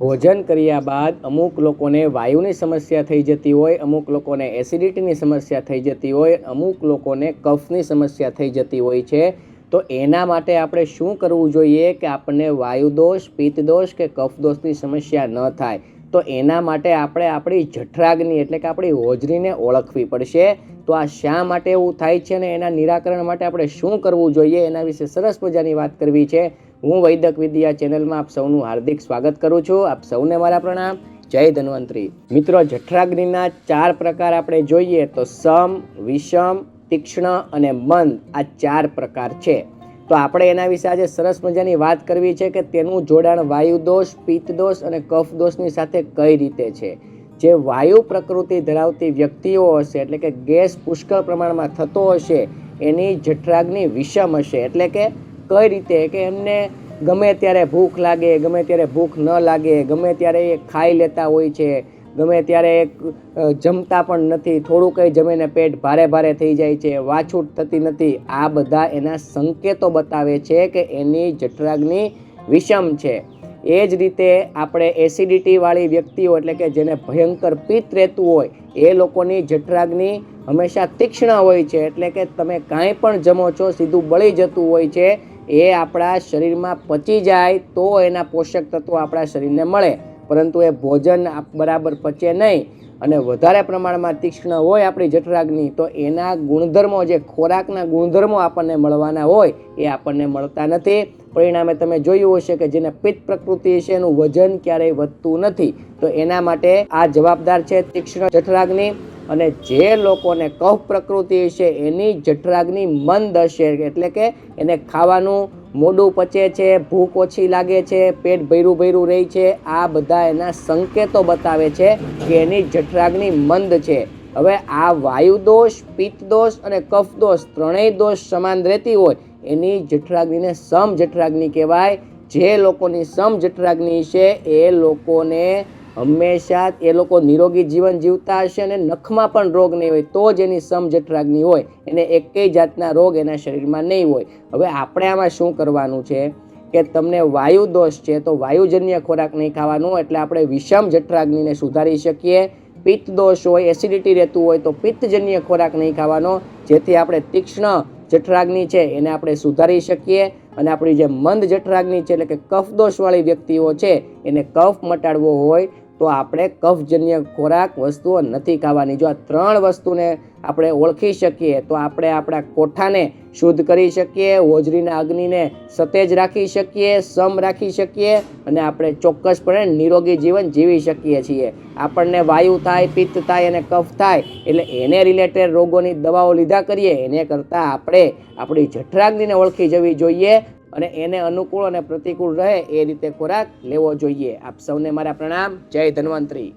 ભોજન કર્યા બાદ અમુક લોકોને વાયુની સમસ્યા થઈ જતી હોય, અમુક લોકોને એસિડિટીની સમસ્યા થઈ જતી હોય, અમુક લોકોને કફની સમસ્યા થઈ જતી હોય છે. તો એના માટે આપણે શું કરવું જોઈએ કે આપણને વાયુ દોષ પિત્ત દોષ કે કફ દોષની સમસ્યા ન થાય? તો એના માટે આપણે આપણી જઠરાગ્નિ એટલે કે આપણી હોજરીને ઓળખવી પડશે. તો આ શા માટે એવું થાય છે ને એના નિરાકરણ માટે આપણે શું કરવું જોઈએ એના વિશે સરસ મજાની વાત કરવી છે. હું વૈદક વિદ્યા ચેનલમાં આપ સૌનું હાર્દિક સ્વાગત કરું છું. આપ સૌને મારા પ્રણામ. જય ધન્વંતરી. મિત્રો, જઠરાગ્નિના ચાર પ્રકાર આપણે જોઈએ તો સમ, વિષમ, તીક્ષ્ણ અને મંદ આ ચાર પ્રકાર છે. તો આપણે એના વિશે આજે સરસ મજાની વાત કરવી છે કે તેનું જોડાણ વાયુ દોષ પિત્ત દોષ અને કફ દોષની સાથે કઈ રીતે છે? જે વાયુ પ્રકૃતિ ધરાવતી વ્યક્તિઓ હશે, એટલે કે ગેસ પુષ્કળ પ્રમાણમાં થતો હશે, એની જઠરાગ્નિ વિષમ હશે. એટલે કે કઈ રીતે? કે એમને ગમે ત્યારે ભૂખ લાગે, ગમે ત્યારે ભૂખ ન લાગે, ગમે ત્યારે એ ખાઈ લેતા હોય છે ગમે ત્યારે જમતા પણ નથી, થોડું કંઈ જમીને પેટ ભારે ભારે થઈ જાય છે, વાછૂટ થતી નથી, આ બધા એના સંકેતો બતાવે છે કે એની જઠરાગ્નિ વિષમ છે. એ જ રીતે આપણે એસિડિટીવાળી વ્યક્તિઓ એટલે કે જેને ભયંકર પિત્ત રહેતું હોય, એ લોકોની જઠરાગ્નિ હંમેશા તીક્ષ્ણ હોય છે, એટલે કે તમે કાંઈ પણ જમો છો, સીધું બળી જતું હોય છે, એ આપણા શરીરમાં પચી જાય, તો એના પોષક તત્વો આપણા શરીરને મળે. પરંતુ એ ભોજન બરાબર પચે નહીં અને વધારે પ્રમાણમાં તીક્ષ્ણ હોય આપણી જઠરાગ્નિ, તો એના ગુણધર્મો જે ખોરાકના ગુણધર્મો આપણને મળવાના હોય, એ આપણને મળતા નથી. પરિણામે તમે જોયું હશે કે જેને પિત્ત પ્રકૃતિ છે એનું વજન ક્યારેય વધતું નથી. તો એના માટે આ જવાબદાર છે તીક્ષ્ણ જઠરાગ્નિ અને જે લોકોને કફ પ્રકૃતિ છે એની જઠરાગ્નિ મંદ હશે, એટલે કે એને ખાવાનું મોડું પચે છે, ભૂખ ઓછી લાગે છે, પેટ ભૈરું ભૈરું રહે છે. આ બધા એના સંકેતો બતાવે છે કે એની જઠરાગ્નિ મંદ છે. હવે આ વાયુ દોષ, પિત્ત દોષ અને કફ દોષ ત્રણેય દોષ સમાન રહેતી હોય, એની જઠરાગ્નિને સમ જઠરાગ્નિ કહેવાય. જે લોકોની સમ જઠરાગ્નિ છે, એ લોકોને હંમેશા એ લોકો નિરોગી જીવન જીવતા હશે અને નખમાં પણ રોગ નહીં હોય, તો જ એની સમ જઠરાગ્નિ હોય. એને એકેય જાતના રોગ એના શરીરમાં નહીં હોય. હવે આપણે આમાં શું કરવાનું છે કે તમને વાયુ દોષ છે તો વાયુજન્ય ખોરાક નહીં ખાવાનો એટલે આપણે વિષમ જઠરાગ્નિને સુધારી શકીએ. પિત્ત દોષ હોય, એસિડિટી રહેતું હોય તો પિત્તજન્ય ખોરાક નહીં ખાવાનો. જેથી આપણે તીક્ષ્ણ જઠરાગ્નિ છે એને આપણે સુધારી શકીએ. અને આપણી જે મંદ જઠરાગ્નિ છે એટલે કે કફ દોષવાળી વ્યક્તિઓ છે એને કફ મટાડવો હોય. તો આપણે કફજન્ય ખોરાક વસ્તુઓ નથી ખાવાની. જો આ ત્રણ વસ્તુને આપણે ઓળખી શકીએ, તો આપણે આપણા કોઠાને શુદ્ધ કરી શકીએ હોજરીના અગ્નિને સતેજ રાખી શકીએ, સમ રાખી શકીએ અને આપણે ચોક્કસપણે નિરોગી જીવન જીવી શકીએ છીએ. આપણને વાયુ થાય, પિત્ત થાય અને કફ થાય, એટલે એને રિલેટેડ રોગોની દવાઓ લીધા કરીએ, એને કરતાં આપણે આપણી જઠરાગ્નિને ઓળખી જવી જોઈએ. અને એને અનુકૂળ અને પ્રતિકૂળ રહે એ રીતે ખોરાક લેવો જોઈએ. આપ સૌને મારા પ્રણામ. જય ધન્વંતરી.